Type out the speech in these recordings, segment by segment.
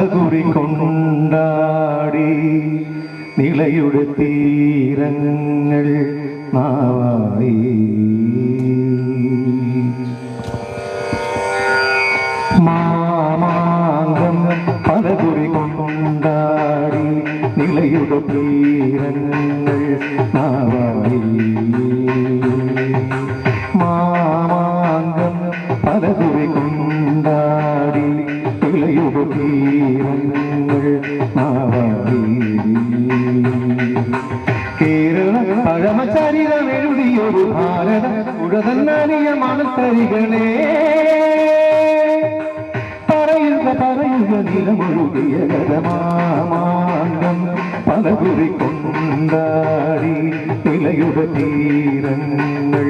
அழகுறி கொண்டாடி நிலையுட தீரங்கள் நாவாய். மாமாங்கம் பலகுறி கொண்டாடி நிலையுட தீரங்கள் நாவாய். നിളയുടെ തീരങ്ങൾ നാവായി കേരള പഴമചരിതം എഴുതിയൊരു ഭാരത ഉടതന്നാനിയ മണത്തരികളെ പറയുക പറയുക നിലമൊഴുകിയ ഗതമാമാങ്കം പലകുറി കൊണ്ടാടി നിലയുടെ തീരങ്ങൾ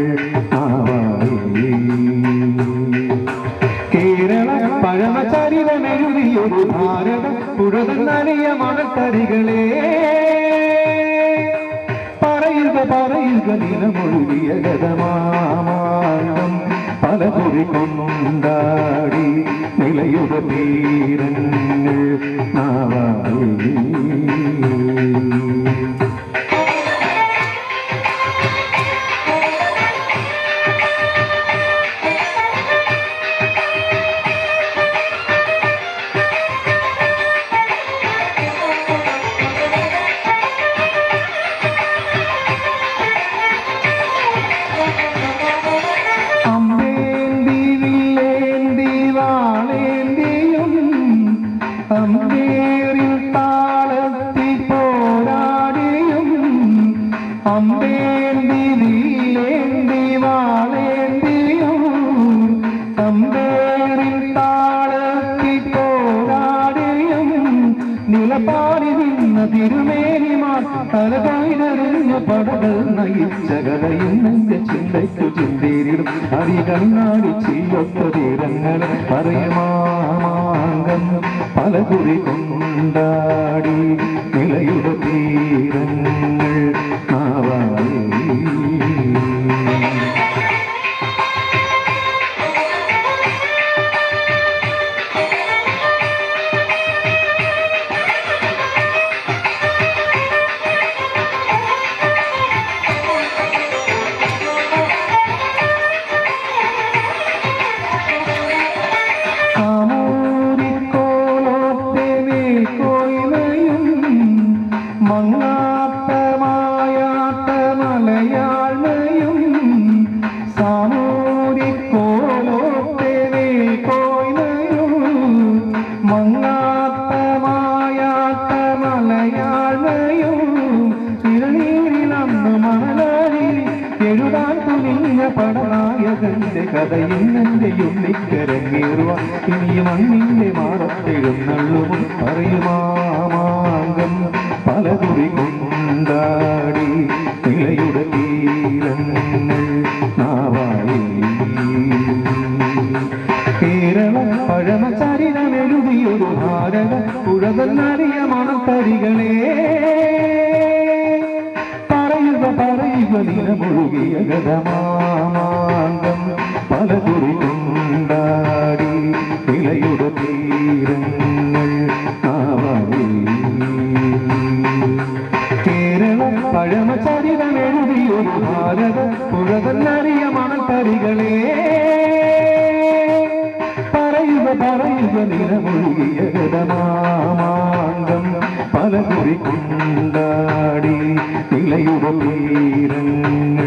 പഴമചരിതമെഴുതിയൊരു ഭാരത ഉടതന്നറിയ മണത്തരികളെ പറയുക പറയുക നിലമൊഴുകിയ ഗതമാമാങ്കം പലകുറി കൊണ്ടാടി നിലയുടെ തീരങ്ങൾ തമ്പേണ്ടി നീലേണ്ടി വാളേണ്ടിയും തമ്പേറിൽ താളത്തി പോരാടിയും നിലപാടി നിന്ന തിരുമേനിമാർ തല കൊയ്തെറിഞ്ഞ പടകൾ നയിച്ച കഥയും നിന്റെ ചിന്തയ്ക്കു ചിന്തേരിടും അരി കണ്ണാടി ചീയൊത്ത തീരങ്ങൾ പറയുമാമാങ്കം പല കുറി കൊണ്ടാടി നിലയുടെ തീരങ്ങൾ എഴുതാൻ തുനിഞ്ഞ ഉള്ളിക്കരങ്ങേറുവാൻ ഇനിയും അങ്ങിന്റെ മാറത്തെഴുന്നള്ളും പറയുമാ. அலைகளே பறையுக பறையுக நில முழுகிய கதமாங்கம் பல துறை கொண்டாடி இலையுட தீரங்கள் ஆவாரி கேரள பழம சரிதம் பாரத புழகல் அறிய மனம் தரிகளே பறையுக பறையுக நில முழுகிய காலகுறி கொண்டாடி பிள்ளையுடன் வீரன்.